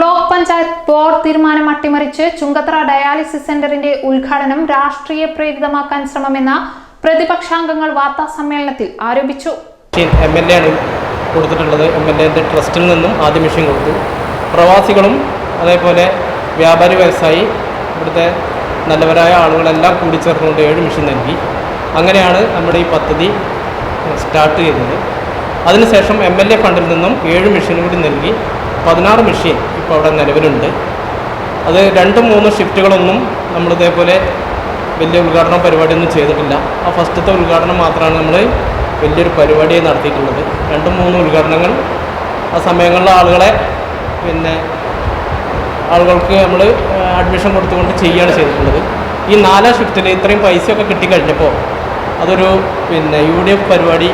Board തീരുമാനം അട്ടിമറിച്ച് Chungathara dialysis സെന്ററിന്റെ ഉദ്ഘാടനം രാഷ്ട്രീയ പ്രേരിതമാക്കാൻ ശ്രമമെന്ന പ്രതിപക്ഷാംഗങ്ങൾ വാർത്താ സമ്മേളനത്തിൽ ആരോപിച്ചു. എം എൽ എ ആണ് കൊടുത്തിട്ടുള്ളത്. എം എൽ എ ട്രസ്റ്റിൽ നിന്നും ആദ്യ മെഷീൻ കൊടുത്തു. പ്രവാസികളും അതേപോലെ വ്യാപാരി വ്യവസായി ഇവിടുത്തെ നല്ലവരായ ആളുകളെല്ലാം കൂടി ചേർന്നുകൊണ്ട് ഏഴ് മെഷീൻ നൽകി. അങ്ങനെയാണ് നമ്മുടെ ഈ പദ്ധതി സ്റ്റാർട്ട് ചെയ്തത്. അതിനുശേഷം എം എൽ എ ഫണ്ടിൽ നിന്നും ഏഴ് മെഷീൻ കൂടി നൽകി. പതിനാറ് മെഷീൻ ഇപ്പോൾ അവിടെ നിലവിലുണ്ട്. അത് രണ്ടും മൂന്ന് ഷിഫ്റ്റുകളൊന്നും നമ്മളിതേപോലെ വലിയ ഉദ്ഘാടന പരിപാടിയൊന്നും ചെയ്തിട്ടില്ല. ആ ഫസ്റ്റത്തെ ഉദ്ഘാടനം മാത്രമാണ് നമ്മൾ വലിയൊരു പരിപാടിയായി നടത്തിയിട്ടുള്ളത്. രണ്ടും മൂന്നും ഉദ്ഘാടനങ്ങൾ ആ സമയങ്ങളിൽ ആളുകളെ പിന്നെ ആളുകൾക്ക് നമ്മൾ അഡ്മിഷൻ കൊടുത്തുകൊണ്ട് ചെയ്യുകയാണ് ചെയ്തിട്ടുള്ളത്. ഈ നാലാം ഷിഫ്റ്റിൽ ഇത്രയും പൈസയൊക്കെ കിട്ടിക്കഴിഞ്ഞപ്പോൾ അതൊരു പിന്നെ യു ഡി എഫ് പരിപാടി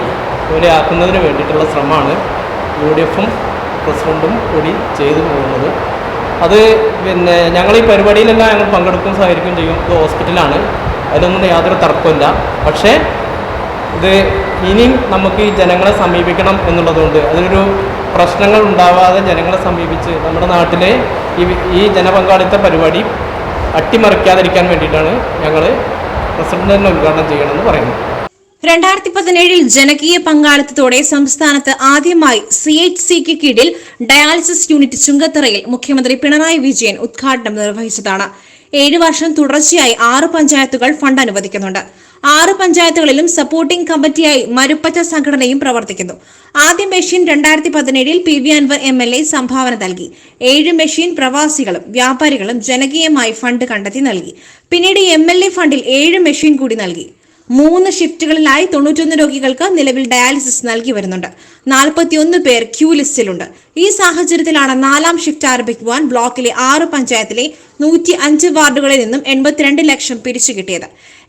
പോലെ ആക്കുന്നതിന് വേണ്ടിയിട്ടുള്ള ശ്രമമാണ്. യു ഡി എഫും പ്രസിഡന്റും കൂടി ചെയ്തു പോകുന്നത്. അത് പിന്നെ ഞങ്ങൾ ഈ പരിപാടിയിലെല്ലാം ഞങ്ങൾ പങ്കെടുക്കും സഹകരിക്കുകയും ചെയ്യും. ഇത് ഹോസ്പിറ്റലാണ്. അതിലൊന്നും യാതൊരു തർക്കമില്ല പക്ഷേ ഇത് ഇനിയും നമുക്ക് ഈ ജനങ്ങളെ സമീപിക്കണം എന്നുള്ളതുകൊണ്ട് അതിനൊരു പ്രശ്നങ്ങൾ ഉണ്ടാവാതെ ജനങ്ങളെ സമീപിച്ച് നമ്മുടെ നാട്ടിലെ ഈ ഈ ജനപങ്കാളിത്ത പരിപാടി അട്ടിമറിക്കാതിരിക്കാൻ വേണ്ടിയിട്ടാണ് ഞങ്ങൾ പ്രസിഡന്റ് തന്നെ ഉദ്ഘാടനം ചെയ്യണമെന്ന് പറയുന്നത്. രണ്ടായിരത്തി പതിനേഴിൽ ജനകീയ പങ്കാളിത്തത്തോടെ സംസ്ഥാനത്ത് ആദ്യമായി സി എച്ച് സിക്ക് കീഴിൽ ഡയാലിസിസ് യൂണിറ്റ് ചുങ്കത്തറയിൽ മുഖ്യമന്ത്രി പിണറായി വിജയൻ ഉദ്ഘാടനം നിർവഹിച്ചതാണ്. ഏഴ് വർഷം തുടർച്ചയായി ആറ് പഞ്ചായത്തുകൾ ഫണ്ട് അനുവദിക്കുന്നുണ്ട്. ആറ് പഞ്ചായത്തുകളിലും സപ്പോർട്ടിംഗ് കമ്മിറ്റിയായി മരുപ്പറ്റ സംഘടനയും പ്രവർത്തിക്കുന്നു. ആദ്യ മെഷീൻ രണ്ടായിരത്തി പതിനേഴിൽ P V Anvar M L A സംഭാവന നൽകി. ഏഴ് മെഷീൻ പ്രവാസികളും വ്യാപാരികളും ജനകീയമായി ഫണ്ട് കണ്ടെത്തി നൽകി. പിന്നീട് എം എൽ എ ഫണ്ടിൽ ഏഴ് മെഷീൻ കൂടി നൽകി. മൂന്ന് ഷിഫ്റ്റുകളിലായി തൊണ്ണൂറ്റൊന്ന് രോഗികൾക്ക് നിലവിൽ ഡയാലിസിസ് നൽകി വരുന്നുണ്ട്. നാൽപ്പത്തിയൊന്ന് പേർ ക്യൂ ലിസ്റ്റിലുണ്ട്. ഈ സാഹചര്യത്തിലാണ് നാലാം ഷിഫ്റ്റ് ആരംഭിക്കുവാൻ ബ്ലോക്കിലെ ആറ് പഞ്ചായത്തിലെ നൂറ്റി അഞ്ച് വാർഡുകളിൽ നിന്നും എൺപത്തിരണ്ട് ലക്ഷം പിരിച്ചു കിട്ടിയത്.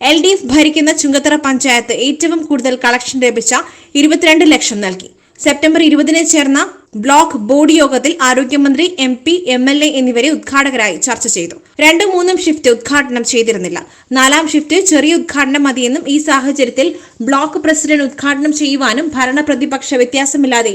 എൽ ഡി എഫ് ഭരിക്കുന്ന ചുങ്കത്തറ പഞ്ചായത്ത് ഏറ്റവും കൂടുതൽ കളക്ഷൻ ലഭിച്ച ഇരുപത്തിരണ്ട് ലക്ഷം നൽകി. സെപ്റ്റംബർ ഇരുപതിന് ചേർന്ന ബ്ലോക്ക് ബോർഡ് യോഗത്തിൽ ആരോഗ്യമന്ത്രി M P M L A എന്നിവരെ ഉദ്ഘാടകരായി ചർച്ച ചെയ്തു. രണ്ടും മൂന്നും ഷിഫ്റ്റ് ഉദ്ഘാടനം ചെയ്തിരുന്നില്ല. നാലാം ഷിഫ്റ്റ് ചെറിയ ഉദ്ഘാടനം മതിയെന്നും ഈ സാഹചര്യത്തിൽ ബ്ലോക്ക് പ്രസിഡന്റ് ഉദ്ഘാടനം ചെയ്യുവാനും ഭരണപ്രതിപക്ഷ വ്യത്യാസമില്ലാതെ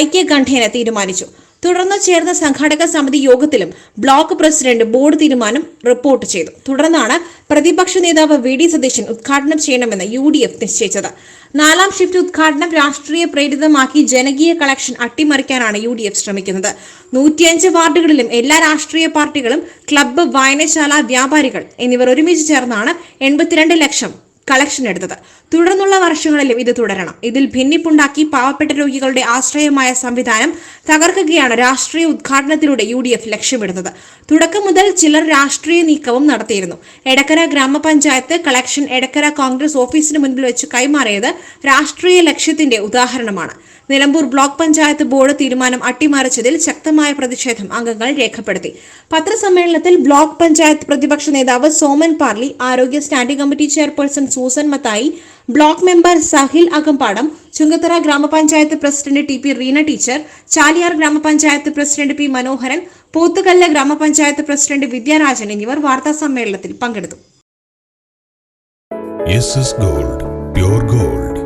ഐക്യകണ്ഠേന തീരുമാനിച്ചു. തുടർന്ന് ചേർന്ന സംഘാടക സമിതി യോഗത്തിലും ബ്ലോക്ക് പ്രസിഡന്റ് ബോർഡ് തീരുമാനം റിപ്പോർട്ട് ചെയ്തു. തുടർന്നാണ് പ്രതിപക്ഷ നേതാവ് വി ഡി സതീശൻ ഉദ്ഘാടനം ചെയ്യണമെന്ന് യു ഡി എഫ് നിശ്ചയിച്ചത്. നാലാം ഷിഫ്റ്റ് ഉദ്ഘാടനം രാഷ്ട്രീയ പ്രേരിതമാക്കി ജനകീയ കളക്ഷൻ അട്ടിമറിക്കാനാണ് യു ഡി എഫ് ശ്രമിക്കുന്നത്. നൂറ്റിയഞ്ച് വാർഡുകളിലും എല്ലാ രാഷ്ട്രീയ പാർട്ടികളും ക്ലബ്ബ് വായനശാല വ്യാപാരികൾ എന്നിവർ ഒരുമിച്ച് ചേർന്നാണ് എൺപത്തിരണ്ട് ലക്ഷം കളക്ഷൻ എടുത്തത്. തുടർന്നുള്ള വർഷങ്ങളിലും ഇത് തുടരണം. ഇതിൽ ഭിന്നിപ്പുണ്ടാക്കി പാവപ്പെട്ട രോഗികളുടെ ആശ്രയമായ സംവിധാനം തകർക്കുകയാണ് രാഷ്ട്രീയ ഉദ്ഘാടനത്തിലൂടെ യു ഡി എഫ് ലക്ഷ്യമിടുന്നത്. തുടക്കം മുതൽ ചിലർ രാഷ്ട്രീയ നീക്കവും നടത്തിയിരുന്നു. എടക്കര ഗ്രാമപഞ്ചായത്ത് കളക്ഷൻ എടക്കര കോൺഗ്രസ് ഓഫീസിന് മുന്നിൽ വെച്ച് കൈമാറിയത് രാഷ്ട്രീയ ലക്ഷ്യത്തിന്റെ ഉദാഹരണമാണ്. നിലമ്പൂർ ബ്ലോക്ക് പഞ്ചായത്ത് ബോർഡ് തീരുമാനം അട്ടിമറിച്ചതിൽ ശക്തമായ പ്രതിഷേധം അംഗങ്ങൾ രേഖപ്പെടുത്തി. പത്രസമ്മേളനത്തിൽ ബ്ലോക്ക് പഞ്ചായത്ത് പ്രതിപക്ഷ നേതാവ് സോമൻ പാർലി ആരോഗ്യ standing committee chairperson Susan Mathai block member Sahil Akampadam Chungathara ഗ്രാമപഞ്ചായത്ത് president T P Reena teacher Chaliyar ഗ്രാമപഞ്ചായത്ത് പ്രസിഡന്റ് പി മനോഹരൻ പോത്തുകല്ല് ഗ്രാമപഞ്ചായത്ത് പ്രസിഡന്റ് വിദ്യാരാജൻ എന്നിവർ വാർത്താ സമ്മേളനത്തിൽ പങ്കെടുത്തു. Gold gold